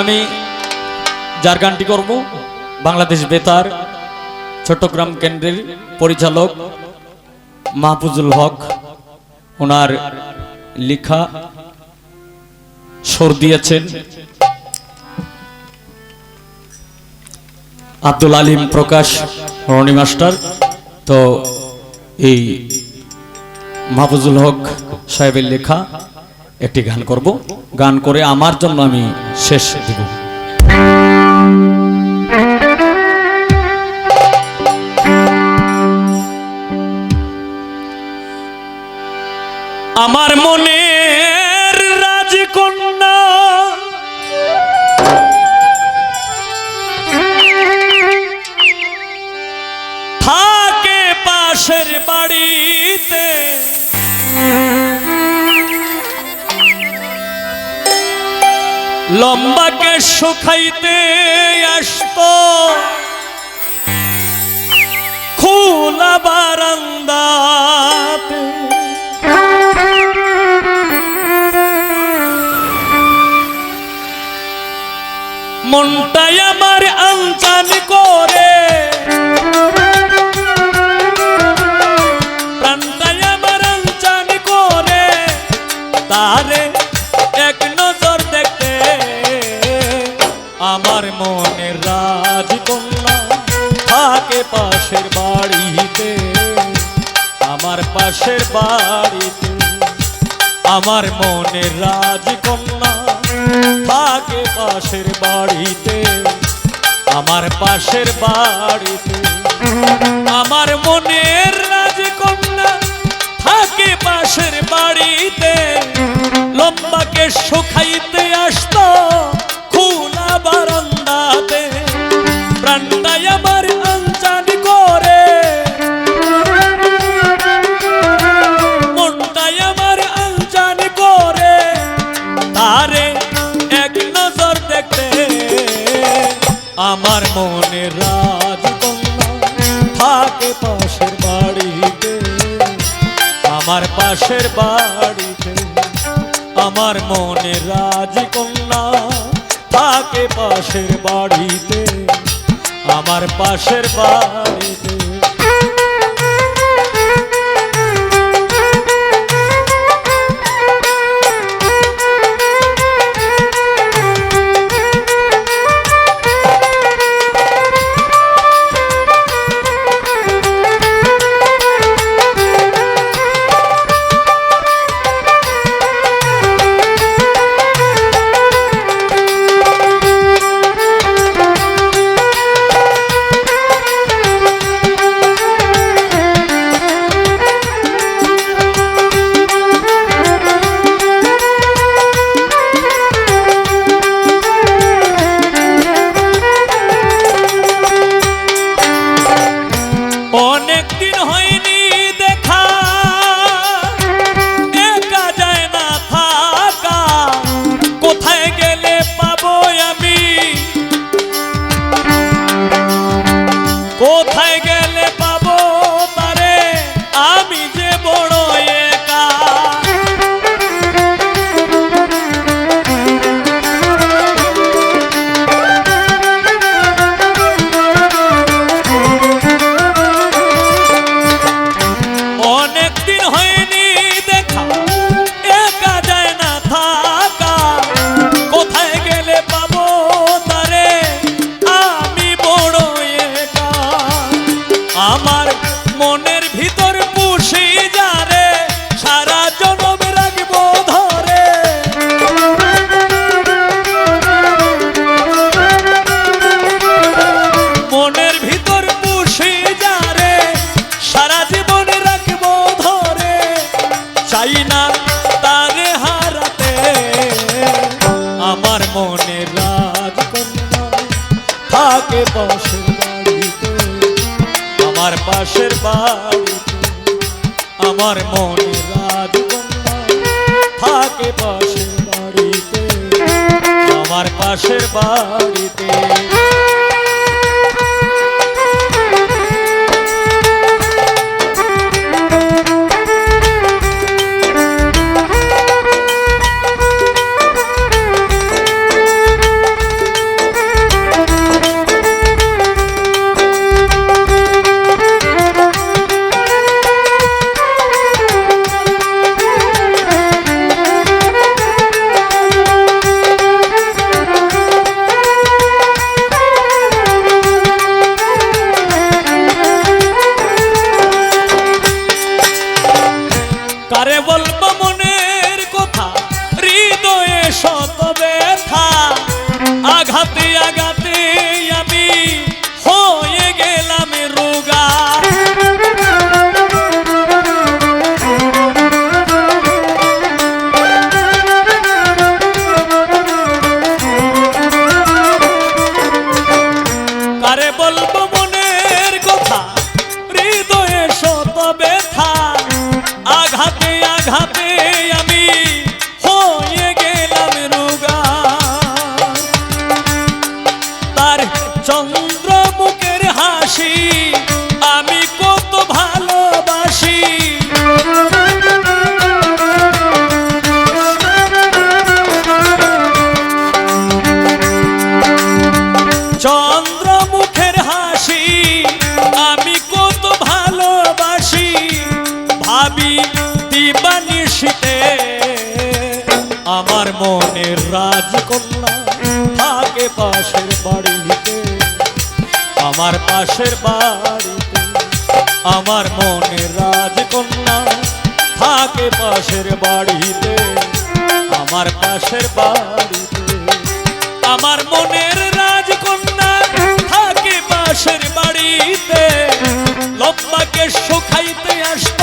আমি যার গানটি করব, বাংলাদেশ বেতার চট্টগ্রাম কেন্দ্রের পরিচালক মাহফুজুল হক। ওনার লেখা সুর দিয়েছেন আব্দুল আলিম প্রকাশ, রনি মাস্টার। তো এই মাহফুজুল হক সাহেবের লেখা একটি গান করব। গান করে আমার জন্য আমি শেষ দিব। আমার মনের লম্বাকে শুকাইতে আসত। খোলা বারান্দাতে। মনটাই আমার আনচান করে। প্রাণটাই আমার আনচান করে। তারে আমার মনের রাজকন্যা থাকে পাশের বাড়িতে। আমার পাশের বাড়িতে আমার মনের রাজকন্যা থাকে পাশের বাড়িতে। আমার পাশের বাড়িতে আমার মনের রাজকন্যা থাকে পাশের বাড়িতে। লম্বাকে শুকাইতে আসতো আমার মনে রাজকন্যা থাকে পাশের বাড়িতে। আমার পাশের বাড়িতে আমার মনে রাজকন্যা থাকে পাশের বাড়িতে। আমার পাশের বাড়িতে দিন হয়নি আমার মনের ভিতর পাশের বাড়িতে আমার মনে রাজকন্যা থাকে পাশের বাড়িতে আমার পাশের বাড়িতে। কারে বলব আঘাতে দিবানিশিতে আমার মনের রাজকন্যা থাকে পাশের বাড়িতে। আমার পাশের বাড়িতে আমার মনের রাজকন্যা থাকে পাশের বাড়িতে। আমার পাশের বাড়িতে আমার মনের রাজকন্যা থাকে পাশের বাড়িতে। লম্বাকে শুকাইতে আসতো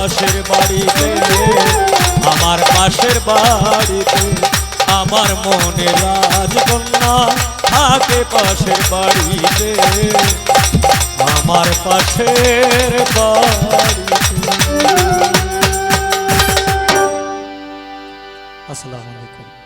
পাশের বাড়িতে, আমার পাশের বাড়িতে, আমার মনে রাজকন্যা থাকে পাশের বাড়িতে। আমার পাশের বাড়িতে। আসসালামু আলাইকুম।